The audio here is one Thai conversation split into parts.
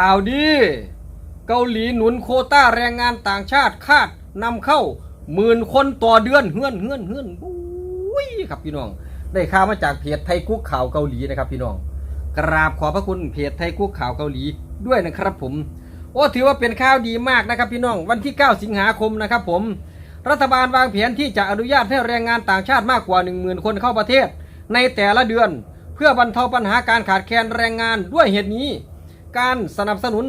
ข่าวดีเกาหลีหนุนโคต้าแรงงานต่างชาติคาดนำเข้าหมื่นคนต่อเดือนเฮือนเฮือนเฮือนบุ้ยครับพี่น้อง ได้ข่าวมาจากเพจไทยกุ๊กข่าวเกาหลีนะครับพี่น้อง กราบขอพระคุณเพจไทยกุ๊กข่าวเกาหลีด้วยนะครับผม โอ้ถือว่าเป็นข่าวดีมากนะครับพี่น้อง วันที่ 9 สิงหาคมนะครับผม รัฐบาลวางแผนที่จะอนุญาตให้แรงงานต่างชาติมากกว่า 10,000 คนเข้าประเทศ ในแต่ละเดือน เพื่อบรรเทาปัญหาการขาดแคลนแรงงานด้วยเหตุนี้ การสนับสนุน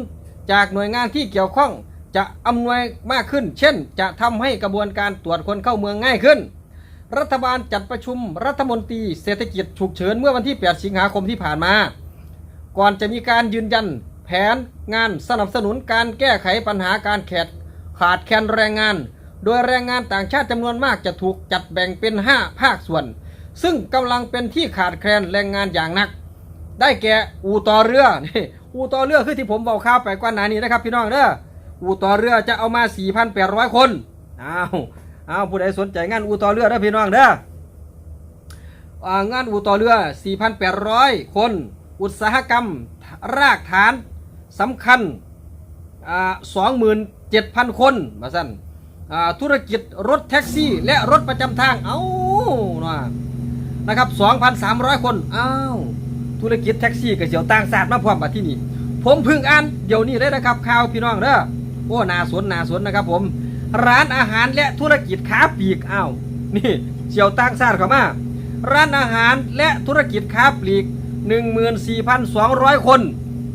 จากหน่วยงานที่เกี่ยวข้องจะอำนวยมากขึ้น เช่น จะทำให้กระบวนการตรวจคนเข้าเมืองง่ายขึ้น รัฐบาลจัดประชุมรัฐมนตรีเศรษฐกิจฉุกเฉินเมื่อวันที่ 8 สิงหาคมที่ผ่านมา ก่อนจะมีการยืนยัน แผนงานสนับสนุนการแก้ไขปัญหาการแขดขาดแคลนแรงงาน โดยแรงงานต่างชาติจำนวนมากจะถูกจัดแบ่งเป็น 5 ภาคส่วน ซึ่งกำลังเป็นที่ขาดแคลนแรงงานอย่างหนัก ได้แก่อู่ต่อเรือ อู่ต่อเรือคือที่ผมบอกข่าวไปก่อนหน้านี้นะครับพี่น้องเด้ออู่ต่อเรือจะเอามา 4,800 คนอ้าวอ้าวผู้ใดสนใจงานอู่ต่อเรือเด้อพี่น้องเด้องานอู่ต่อเรือ 4,800 คน อุตสาหกรรมรากฐานสำคัญอ่า27,000 คนมาสั่นธุรกิจรถแท็กซี่ และรถประจำทาง เอ้านะครับ 2,300 คน อ้าว ธุรกิจแท็กซี่กับเสียวต่างศาสตร์มาพร้อมมาที่นี่ผมพิ่งอ่านเดี๋ยวนี้เลยนะครับข่าวพี่น้องเด้อโอ้นาสนนาสนนะครับ ผม ร้านอาหารและธุรกิจค้าปลีกอ้าวนี่เสียวต่างศาสตร์เข้ามา ร้านอาหารและธุรกิจค้าปลีก 14,200 คน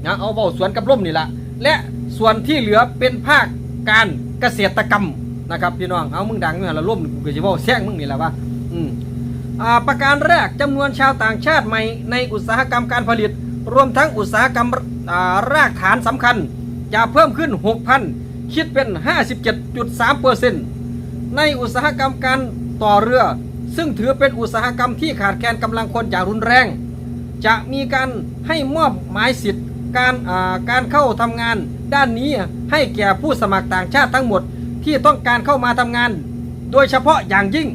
นะเอาเบาสวนกับร่มนี่ละและส่วนที่เหลือเป็นภาคการเกษตรกรรมนะครับพี่น้องเอามึงดังเนี่ยละร่มกูจะเบาแซงมึงนี่แหละวะอืม ประการแรกจำนวนชาวต่างชาติใหม่ในอุตสาหกรรมการผลิต รวมทั้งอุตสาหกรรมรากฐานสำคัญ จะเพิ่มขึ้น 6,000 คิดเป็น 57.3%ในอุตสาหกรรมการต่อเรือ ซึ่งถือเป็นอุตสาหกรรมที่ขาดแคลนกำลังคนอย่างรุนแรง จะมีการให้มอบหมายสิทธิ์การการเข้าทำงานด้านนี้ให้แก่ผู้สมัครต่างชาติทั้งหมดที่ต้องการเข้ามาทำงาน โดยเฉพาะอย่างยิ่ง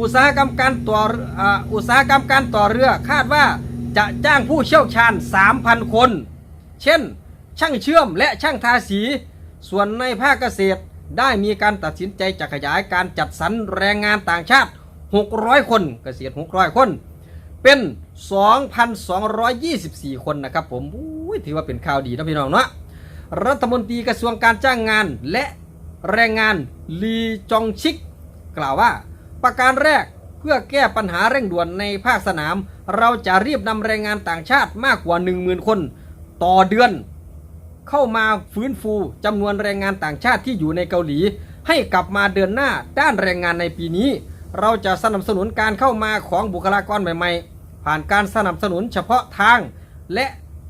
อุตสาหกรรมการต่ออุตสาหกรรมการต่อเรือคาดว่าจะจ้างผู้เชี่ยวชาญ 3,000 คน เช่น ช่างเชื่อมและช่างทาสี ส่วนในภาคเกษตรได้มีการตัดสินใจจะขยายการจัดสรรแรงงานต่างชาติ 600 คนเกษตร 600 คน เป็น 2,224 คนนะครับผมถือว่าเป็นข่าวดีนะพี่น้องเนาะรัฐมนตรีกระทรวงการจ้างงานและแรงงานลีจองชิก กล่าวว่า ประการแรกเพื่อแก้ปัญหาเร่งด่วนในภาคสนาม เราจะรีบนำแรงงานต่างชาติมากกว่า 10,000 คน ต่อเดือน เข้ามาฟื้นฟูจำนวนแรงงานต่างชาติที่อยู่ในเกาหลี ให้กลับมาเดินหน้าด้านแรงงานในปีนี้ เราจะสนับสนุนการเข้ามาของบุคลากรใหม่ๆ ผ่านการสนับสนุนเฉพาะทาง และ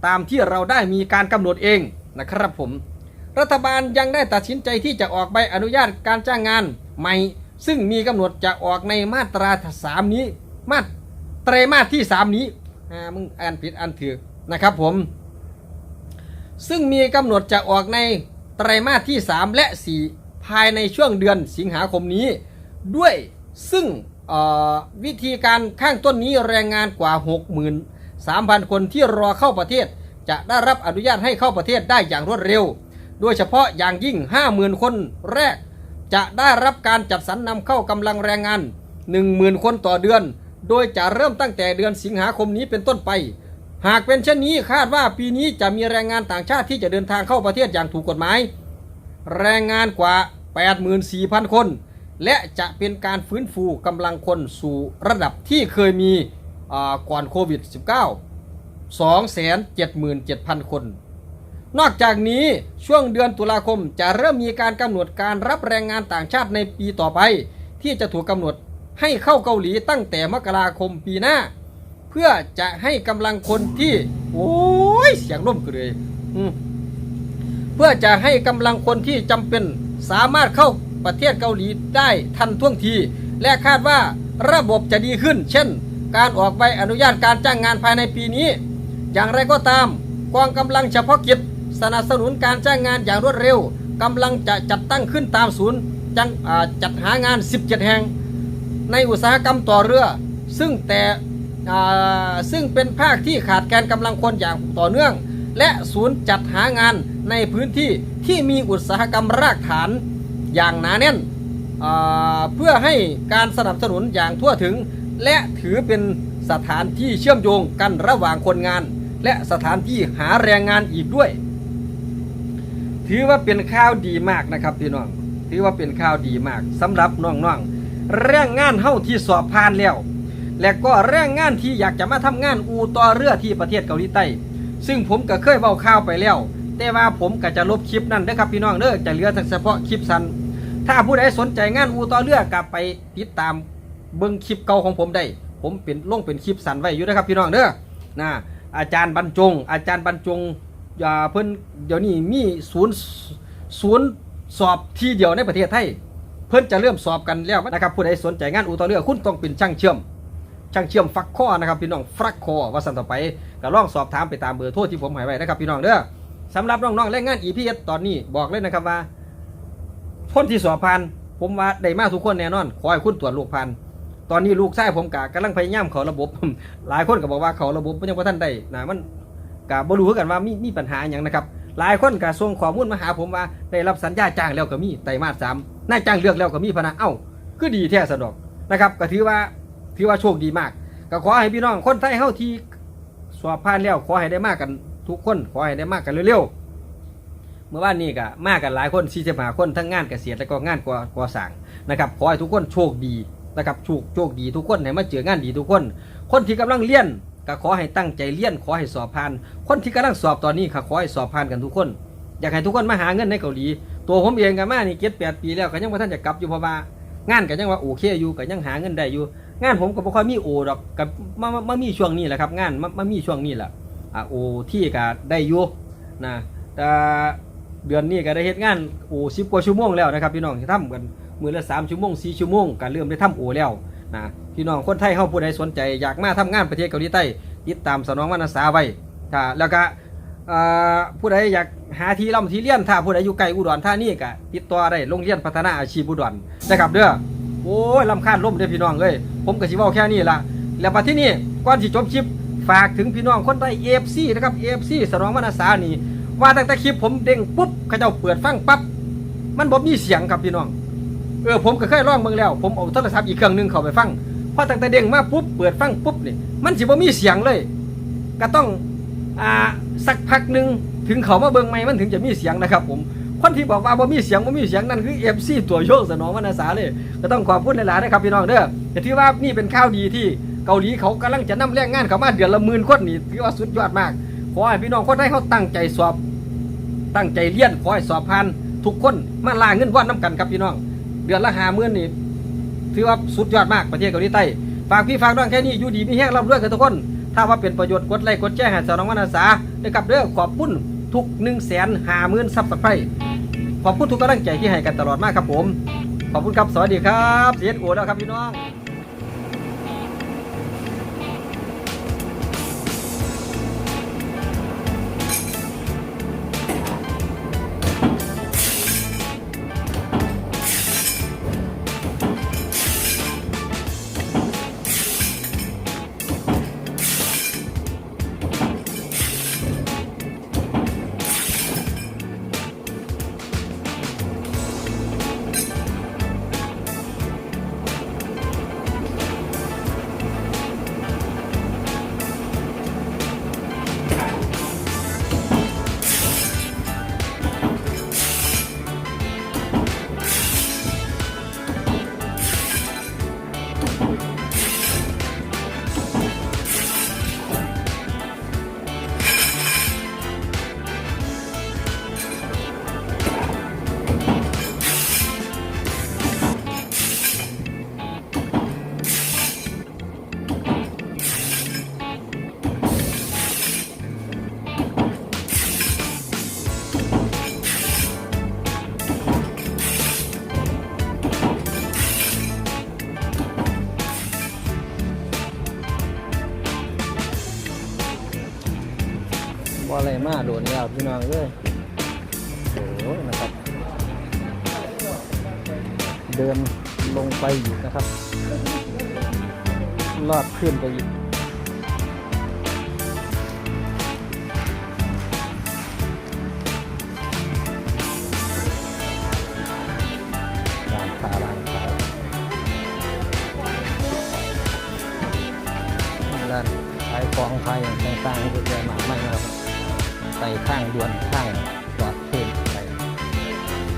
ตามที่เราได้มีการกำหนดเองนะครับผม รัฐบาลยังได้ตัดสินใจที่จะออกใบอนุญาตการจ้างงานใหม่ ซึ่งมีกำหนดจะออกในมาตราสามนี้ มาไตรมาที่สามนี้อ่ามึงอ่านผิดอ่านถือนะครับผม ซึ่งมีกำหนดจะออกในไตรมาสที่ 3 และ 4 ภายในช่วงเดือนสิงหาคมนี้ ด้วยซึ่งวิธีการข้างต้นนี้แรงงานกว่า 63,000 คนที่รอเข้าประเทศ จะได้รับอนุญาตให้เข้าประเทศได้อย่างรวดเร็ว โดยเฉพาะอย่างยิ่ง 50,000 คนแรก จะได้รับการจัดสรรนำเข้ากำลังแรงงาน 10,000 คนต่อเดือน โดยจะเริ่มตั้งแต่เดือนสิงหาคมนี้เป็นต้นไป หากเป็นเช่นนี้คาดว่าปีนี้จะมีแรงงานต่างชาติที่จะเดินทางเข้าประเทศอย่างถูกกฎหมาย แรงงานกว่า 84,000 คน และจะเป็นการฟื้นฟูกำลังคนสู่ระดับที่เคยมีก่อนโควิด -19 277,000 คน นอกจากนี้ช่วงเดือนตุลาคมจะเริ่มมีการกำหนดการรับแรงงานต่างชาติในปีต่อไป ที่จะถูกกำหนดให้เข้าเกาหลีตั้งแต่มกราคมปีหน้า เพื่อจะให้กำลังคนที่ โอ้ยเสียงร่มเลยเพื่อจะให้กำลังคนที่จำเป็นสามารถเข้าประเทศเกาหลีได้ทันท่วงที และคาดว่าระบบจะดีขึ้น เช่น การออกใบอนุญาตการจ้างงานภายในปีนี้ อย่างไรก็ตามกองกำลังเฉพาะกิจ สนับสนุนการจ้างงานอย่างรวดเร็วกำลังจะจัดตั้งขึ้นตามศูนย์จังอ่าจัดหางาน 17 แห่ง ในอุตสาหกรรมต่อเรือ ซึ่งแต่ซึ่งเป็นภาคที่ขาดแคลนกำลังคนอย่างต่อเนื่อง และศูนย์จัดหางานในพื้นที่ที่มีอุตสาหกรรมรากฐานอย่างหนาแน่นเพื่อให้การสนับสนุนอย่างทั่วถึง และถือเป็นสถานที่เชื่อมโยงกันระหว่างคนงาน และสถานที่หาแรงงานอีกด้วย ถือว่าเป็นข่าวดีมากนะครับพี่น้อง ถือว่าเป็นข่าวดีมากสำหรับน้องๆแรงงานเฮ้าที่สอบผ่านแล้ว และก็แรงงานที่อยากจะมาทำงานอูต่อเรือที่ประเทศเกาหลีใต้ ซึ่งผมก็เคยเบาข่าวไปแล้ว แต่ว่าผมก็จะลบคลิปนั่นเด้อครับพี่น้องเด้อจะเหลือแต่เฉพาะคลิปสั้นถ้าผู้ใดสนใจงานอูต่อเรือกลับไปติดตามเบิ่งคลิปเก่าของผมได้ ผมเป็นลงเป็นคลิปสั้นไว้อยู่นะครับพี่น้องเด้อนะอาจารย์บรรจง อาจารย์บรรจง อย่าเพิ่นเดี๋ยวนี้มีศูนย์ศูนย์สอบที่เดียวในประเทศไทย เพิ่นจะเริ่มสอบกันแล้วนะครับผู้ใดสนใจงานอูต่อเรือคุณต้องเป็นช่างเชื่อม ช่างเชื่อมฟักข้อนะครับพี่น้องฟักคอว่าสันต่อไปก็ลองสอบถามไปตามเบอร์โทรที่ผมให้ไว้นะครับพี่น้องเด้อสำหรับน้องๆแรงงาน EPS ตอนนี้บอกเลยนะครับว่าคนที่สอบผ่านผมว่าได้มากทุกคนแน่นอน ขอให้คุณตรวจลูกผ่านตอนนี้ลูกชายผมกะกำลังพยายามเขาระบบ หลายคนก็บอกว่าเขาระบบมันยังบ่ทันได้นะมัน กะบ่รู้คือกันว่ามีมีปัญหาอย่างนะครับหลายคนก็ส่งข้อมูลมาหาผมว่าได้รับสัญญาจ้างแล้วก็มีไตรมาสสามนายจ้างเลือกแล้วก็มีพะนะเอ้าคือดีแท้สะดอกนะครับก็ถือว่าถือว่าโชคดีมากก็ขอให้พี่น้องคนไทยเฮาที่สอบผ่านแล้วขอให้ได้มากกันทุกคนขอให้ได้มากกันเร็วๆเมื่อวานนี้ก็มากกันหลายคน45คนทั้งงานเกษตรและก็งานก่อก่อสร้างนะครับขอให้ทุกคนโชคดีนะครับโชคโชคดีทุกคนให้มาเจองานดีทุกคน คนที่กำลังเรียน ก็ขอให้ตั้งใจเรียนขอให้สอบผ่าน คนที่กำลังสอบตอนนี้ก็ขอให้สอบผ่านกันทุกคน อยากให้ทุกคนมาหาเงินในเกาหลี ตัวผมเองก็มานี่เจ็ดแปดปีแล้วก็ยังว่าท่านจะกลับอยู่เพราะว่างานก็ยังว่าโอเคอยู่ก็ยังหาเงินได้อยู่ งานผมก็บ่ค่อยมีโอดอกกับมามามามีช่วงนี้แหละครับ งานมามามีช่วงนี้แหละอ่าโอที่ก็ได้อยู่นะแต่เดือนนี้ก็ได้เฮ็ดงานโอสิบกว่าชั่วโมงแล้วนะครับพี่น้องที่ทำกันมือละสามชั่วโมงสี่ชั่วโมงก็เริ่มได้ทำโอแล้วนะ พี่น้องคนไทยเฮาผู้ใดสนใจ อยากมาทำงานประเทศเกาหลีใต้ติดตามสนองวรรณสาไว้ถ้าแล้วก็เอ่อผู้ใดอยากหาที่ร่ำที่เรียนถ้าผู้ใดอยู่ไกลอุดรธานี่ก็ติดต่อได้โรงเรียนพัฒนาอาชีพอุดรนะครับเด้อโอ้ยลำคาญล่มเด้อพี่น้องเอ้ยผมก็สิเว้าแค่นี้ล่ะแล้วบัดที่นี่ก่อนสิจบคลิปฝากถึงพี่น้องคนไทย AFC นะครับ AFC สนองวรรณสานี่ว่าตั้งแต่คลิปผมเด้งปุ๊บเขาเจ้าเปิดฟังปั๊บมันบ่มีเสียงครับพี่น้อง เออผมก็เคยลองเบิ่งแล้ว ผมเอาโทรศัพท์อีกเครื่องหนึงเข้าไปฟัง อตั้งแต่เด้งมาปุ๊บเปิดฟังปุ๊บนี่มันสิบ่มีเสียงเลย ก็ต้องอ่าสักพักหนึ่งถึงเขามาเบิ่งใหม่มันถึงจะมีเสียงนะครับ ผมคนที่บอกว่าบ่มีเสียงบ่มีเสียงนั่นคือ FC ตัวโยกสนองวรรณสาเลยก็ต้องขอบคุณหลายๆนะครับพี่น้องเด้อแต่ที่ว่านี่เป็นข่าวดีที่เกาหลีเขากำลังจะนำแรงงานเขามาเดือนละหมื่นคนนี่ถือว่าสุดยอดมากขอให้พี่น้องคนไทยเขาตั้งใจสอบ ตั้งใจเรียนขอให้สอบผ่านทุกคนมาลาเงินว่านน้ำกันครับพี่น้อง เดือนละหาหมื่นนี่ ถือว่าสุดยอดมากประเทศเกาหลีใต้ฝากพี่ฝากน้องแค่นี้อยู่ดีมีแห้งร่ำรวยกันทุกคน ถ้าว่าเป็นประโยชน์กดไลค์กดแชร์ให้สนองวรรณสานะครับเด้อขอบคุณทุกหนึ่งแสนห้าหมื่นซับสไครต์ขอบคุณทุกกำลังใจที่ให้กันตลอดมากครับผม ขอบคุณครับ สวัสดีครับเสียดโอแล้วครับพี่น้อง มาโดนแล้วพี่น้องเอ้ยโอ้นะครับ เดินลงไปอยู่นะครับ ลอดขึ้นไปอีกร้านขายของไทยต่างๆให้เยอนมากมายนะครับ ไต่ข้างดวนข้างจอดเพ่งไป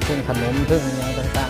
เพ่งขนมเพ่งอย่างต่างๆ